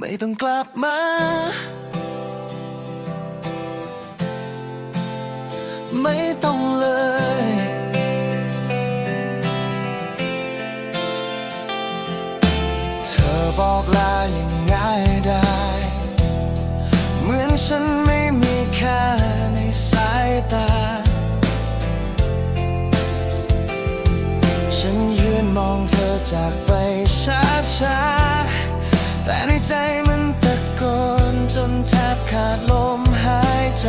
ไม่ต้องกลับมา ไม่ต้องเลยเธอบอกลาอย่างง่ายได้ เหมือนฉันไม่มีค่าในสายตา ฉันยืนมองเธอจาก แทบขาดลมหายใจ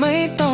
ไม่ต้อง